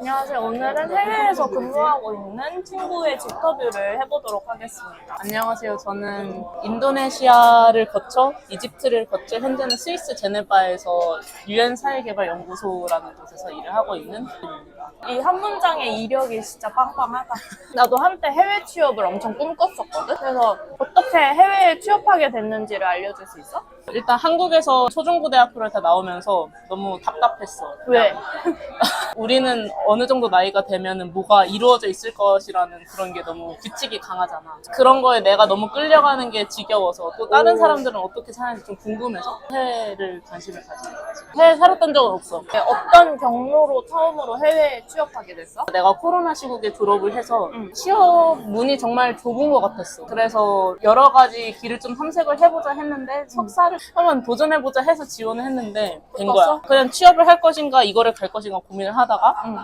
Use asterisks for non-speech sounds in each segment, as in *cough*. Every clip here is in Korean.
안녕하세요. 오늘은 해외에서 근무하고 있는 친구의 직터뷰를 해보도록 하겠습니다. 안녕하세요. 저는 인도네시아를 거쳐 이집트를 거쳐 현재는 스위스 제네바에서 유엔 사회개발연구소라는 곳에서 일을 하고 있는 분입니다. 이 한 문장의 이력이 진짜 빵빵하다. 나도 한때 해외 취업을 엄청 꿈꿨었거든. 그래서 어떻게 해외에 취업하게 됐는지를 알려줄 수 있어? 일단 한국에서 초중고등학교를 다 나오면서 너무 답답했어. 왜? *laughs* 우리는 어느 정도 나이가 되면은 뭐가 이루어져 있을 것이라는 그런 게 너무 규칙이 강하잖아. 그런 거에 내가 너무 끌려가는 게 지겨워서 또 다른 오. 사람들은 어떻게 사는지 좀 궁금해서 해외를 관심을 가지게 됐지. 해외 살았던 적은 없어. 어떤 경로로 처음으로 해외에 취업하게 됐어? 내가 코로나 시국에 졸업을 해서 음. 취업 문이 정말 좁은 것 같았어. 그래서 여러 가지 길을 좀 탐색을 해보자 했는데 석사를 한번 도전해보자 해서 지원을 했는데 된 거야. 그냥 취업을 할 것인가 이거를 갈 것인가 고민을 하다가 응.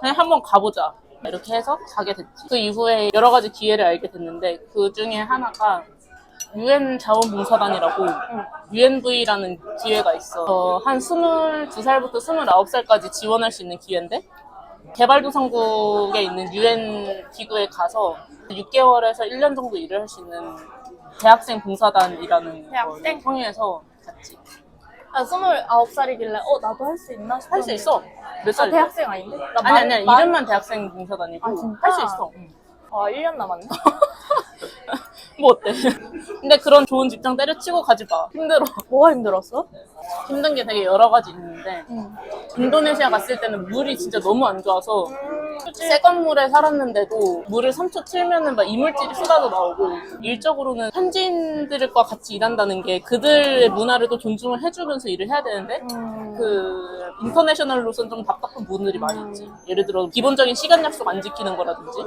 그냥 한번 가보자. 이렇게 해서 가게 됐지. 그 이후에 여러 가지 기회를 알게 됐는데 그 중에 하나가 유엔 자원봉사단이라고 UNV라는 기회가 있어. 어, 한 22살부터 29살까지 지원할 수 있는 기회인데 개발도상국에 있는 유엔 기구에 가서 6개월에서 1년 정도 일을 할 수 있는 대학생 봉사단이라는 대학생? 걸 통해서 갔지. 나 29살이길래 어 나도 할 수 있나 싶었는데 할 수 있어. 몇 아, 살? 대학생 아닌데? 나 아니 만- 아니 아니 만- 이름만 대학생 봉사단이고 아, 진짜? 할 수 있어. 응. 아 1년 남았네. 뭐 어때? 근데 그런 좋은 직장 때려치고 가지 마. 힘들어. 뭐가 힘들었어? 힘든 게 되게 여러 가지 있는데 응. 인도네시아 갔을 때는 물이 진짜 너무 안 좋아서 새 건 물에 살았는데도 물을 3초 틀면은 막 이물질이 쏟아져 나오고 일적으로는 현지인들과 같이 일한다는 게 그들의 문화를 또 존중을 해주면서 일을 해야 되는데 음. 그 인터내셔널로서는 좀 답답한 부분들이 많이 있지. 예를 들어 기본적인 시간 약속 안 지키는 거라든지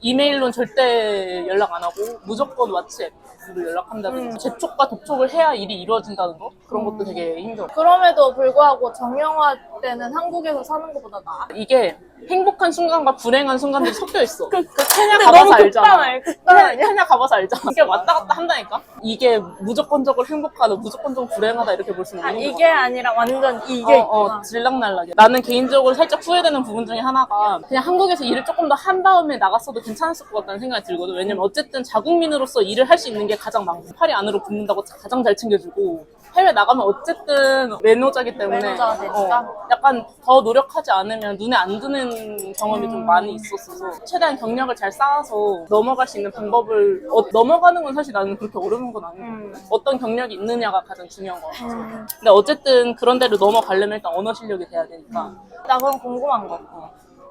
이메일로는 절대 연락 안 하고 무조건 왓츠앱으로 연락한다든지 음. 재촉과 독촉을 해야 일이 이루어진다는 거 그런 것도 되게 힘들어. 그럼에도 불구하고 정형화 때는 한국에서 사는 것보다 나아. 이게 행복한 순간과 불행한 순간들이 섞여 있어. 그 케냐 근데 가봐서 알잖아. 극단해, 극단 케냐? 케냐 가봐서 알잖아. *laughs* 이게 왔다 갔다 한다니까. 이게 무조건적으로 행복하다, 무조건적으로 불행하다 이렇게 볼 수는 아, 없는 거 이게 아니라 완전 이게 어. 어, 질락날락해. 나는 개인적으로 살짝 후회되는 부분 중에 하나가 그냥 한국에서 일을 조금 더 한 다음에 나갔어도 괜찮았을 것 같다는 생각이 들거든. 왜냐면 어쨌든 자국민으로서 일을 할 수 있는 게 가장 많고 팔이 안으로 붙는다고 가장 잘 챙겨주고 해외 나가면 어쨌든 매너자기 때문에? 어, 약간 더 노력하지 않으면 눈에 안 드는 경험이 음. 좀 많이 있었어서 최대한 경력을 잘 쌓아서 넘어갈 수 있는 방법을 어, 넘어가는 건 사실 나는 그렇게 어려운 건 아니고 음. 어떤 경력이 있느냐가 가장 중요한 것 같아서 음. 근데 어쨌든 그런 데로 넘어가려면 일단 언어 실력이 돼야 되니까 나 그럼 궁금한 거.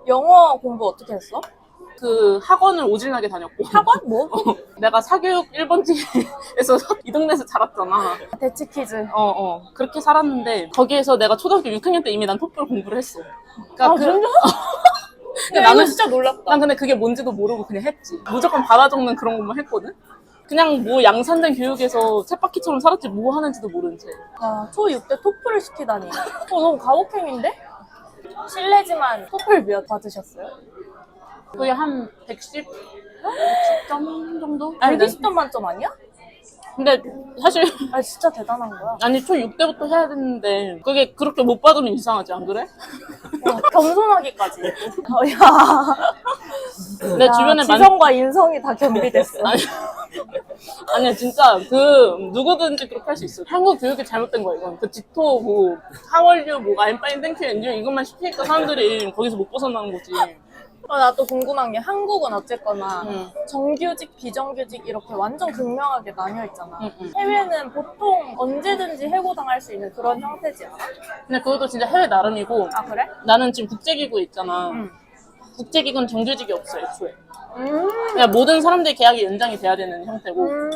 영어 공부 어떻게 했어? 그 학원을 오질나게 다녔고 학원? 뭐? *laughs* 내가 사교육 1번지에서 *laughs* 이 동네에서 자랐잖아 대치 퀴즈. 어 어 그렇게 살았는데 거기에서 내가 초등학교 6학년 때 이미 난 토플 공부를 했어 그러니까 아, 그- 진짜? *laughs* 근데 나는 진짜 놀랍다. 난 근데 그게 뭔지도 모르고 그냥 했지 무조건 받아 적는 그런 것만 했거든 그냥 뭐 양산된 교육에서 쳇바퀴처럼 살았지 뭐 하는지도 모른 채 아, 초6 때 토플을 시키다니. 어, 너무 가혹행인데? 실례지만 토플 몇 받으셨어요? 그게 한 110? 110점 정도? 아니, 120점 만점 아니야? 근데 사실 *laughs* 아, 진짜 대단한 거야. 아니 초 6대부터 해야 되는데 그게 그렇게 못 받으면 이상하지 안 그래? 와, 겸손하기까지. *laughs* 어, 야. 내 야, 주변에 많은 지성과 인성이 다 겸비됐어. 아니, *laughs* 아니야 진짜 그 누구든지 그렇게 할 수 있어. 한국 교육이 잘못된 거야 이건. 그 지토 뭐 하월유 뭐 아임파인 땡큐 엔듀 이것만 시키니까 사람들이 거기서 못 벗어나는 거지. 어, 나또 궁금한 게 한국은 어쨌거나 응. 정규직, 비정규직 이렇게 완전 극명하게 나뉘어 있잖아. 응, 응. 해외는 보통 언제든지 해고당할 수 있는 그런 형태지 않아? 근데 그것도 진짜 해외 나름이고 아 그래? 나는 지금 국제기구에 있잖아. 응. 국제기구는 정규직이 없어 애초에. 음. 그냥 모든 사람들의 계약이 연장이 돼야 되는 형태고. 음.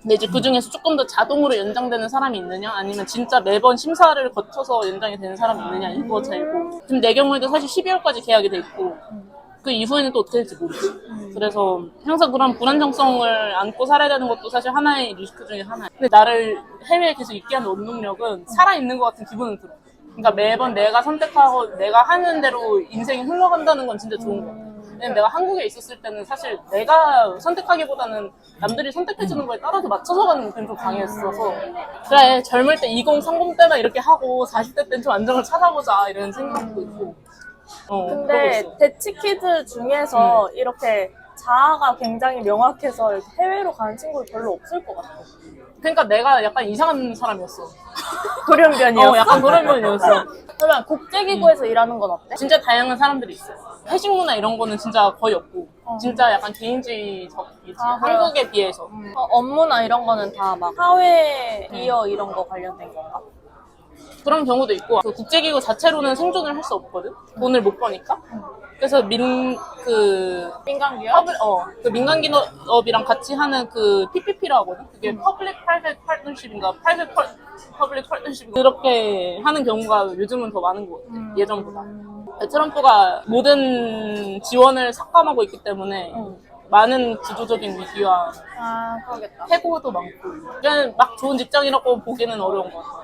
근데 이제 그 중에서 조금 더 자동으로 연장되는 사람이 있느냐, 아니면 진짜 매번 심사를 거쳐서 연장이 되는 사람이 있느냐, 이거 차이고. 지금 내 경우에도 사실 12월까지 계약이 돼 있고, 그 이후에는 또 어떻게 될지 모르지. 그래서 항상 그런 불안정성을 안고 살아야 되는 것도 사실 하나의 리스크 중에 하나야. 근데 나를 해외에 계속 있게 하는 원동력은 살아있는 것 같은 기분은 들어. 그러니까 매번 내가 선택하고 내가 하는 대로 인생이 흘러간다는 건 진짜 좋은 것 같아. 왜냐면 내가 한국에 있었을 때는 사실 내가 선택하기보다는 남들이 선택해주는 거에 따라서 맞춰서 가는 느낌이 좀 강했어서 그래 젊을 때 2030 때만 이렇게 하고 40대 때는 좀 안정을 찾아보자 이런 생각도 있고 어, 근데. 대치키드 중에서 이렇게 자아가 굉장히 명확해서 이렇게 해외로 가는 친구는 별로 없을 것 같아. 그러니까 내가 약간 이상한 사람이었어. *laughs* 돌연변이었어. 어, 약간 그런 면이었어. 그러면 국제기구에서 일하는 건 어때? 진짜 다양한 사람들이 있어. 회식 문화 이런 거는 진짜 거의 없고, 어. 진짜 약간 개인주의적이지. 아, 그래요? 한국에 비해서. 어, 업무나 이런 거는 다 막 사회 기여 이런 거 관련된 건가? 그런 경우도 있고, 그 국제기구 자체로는 생존을 할 수 없거든? 돈을 못 버니까? 그래서 민, 그, 민간 기업? 퍼블, 어, 그 민간 기업이랑 같이 하는 그 PPP라고 하거든? 그게 Public Private Partnership인가? Private Public Partnership. 그렇게 하는 경우가 요즘은 더 많은 것 같아. 예전보다. 트럼프가 모든 지원을 삭감하고 있기 때문에 응. 많은 구조적인 위기와 아, 그러겠다. 해고도 많고 그냥 막 좋은 직장이라고 보기는 어려운 것 같아.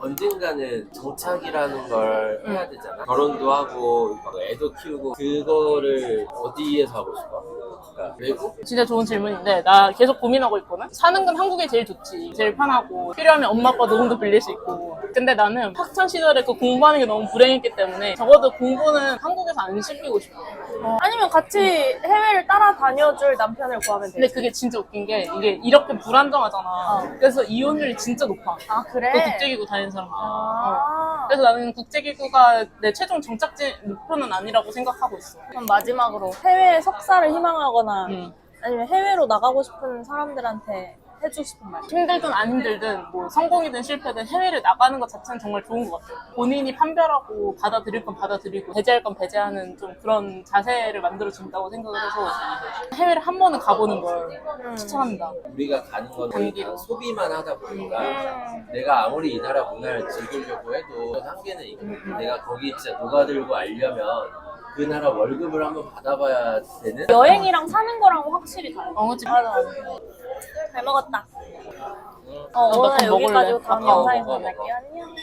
언젠가는 정착이라는 걸 해야 되잖아. 결혼도 하고 뭐 애도 키우고 그거를 어디에서 하고 싶어? 그러니까 외국? 진짜 좋은 질문인데 나 계속 고민하고 있거든. 사는 건 한국이 제일 좋지. 제일 편하고 필요하면 엄마 아빠 도움도 빌릴 수 있고. 근데 나는 학창 시절에 그 공부하는 게 너무 불행했기 때문에 적어도 공부는 한국에서 안 시키고 싶어. 어, 아니면 같이 해외를 따라다녀줄 남편을 구하면 근데 되지. 그게 진짜 웃긴 게 이게 이렇게 불안정하잖아. 그래서 이혼율이 진짜 높아. 아, 그래? 그 국제기구 다니는 사람들. 어. 아. 그래서 나는 국제기구가 내 최종 정착지 목표는 아니라고 생각하고 있어. 그럼 마지막으로 해외 석사를 희망하거나 음. 아니면 해외로 나가고 싶은 사람들한테 해주고 싶은 말. 힘들든 안 힘들든 뭐 성공이든 실패든 해외를 나가는 것 자체는 정말 좋은 것 같아요. 본인이 판별하고 받아들일 건 받아들이고 배제할 건 배제하는 좀 그런 자세를 만들어 준다고 생각을 해서 해외를 한 번은 가보는 걸 추천합니다. 우리가 가는 건 단기로. 소비만 하다 보니까 음. 내가 아무리 이 나라 문화를 즐기려고 해도 한계는 있고 내가 거기 진짜 녹아들고 알려면 그 나라 월급을 한번 받아봐야 되는 여행이랑 사는 거랑 확실히 달라. 어, 그치? 맞아. 잘 먹었다. 어, 나 오늘 여기까지 먹을래? 다음 영상에서 먹어, 만날게요. 안녕.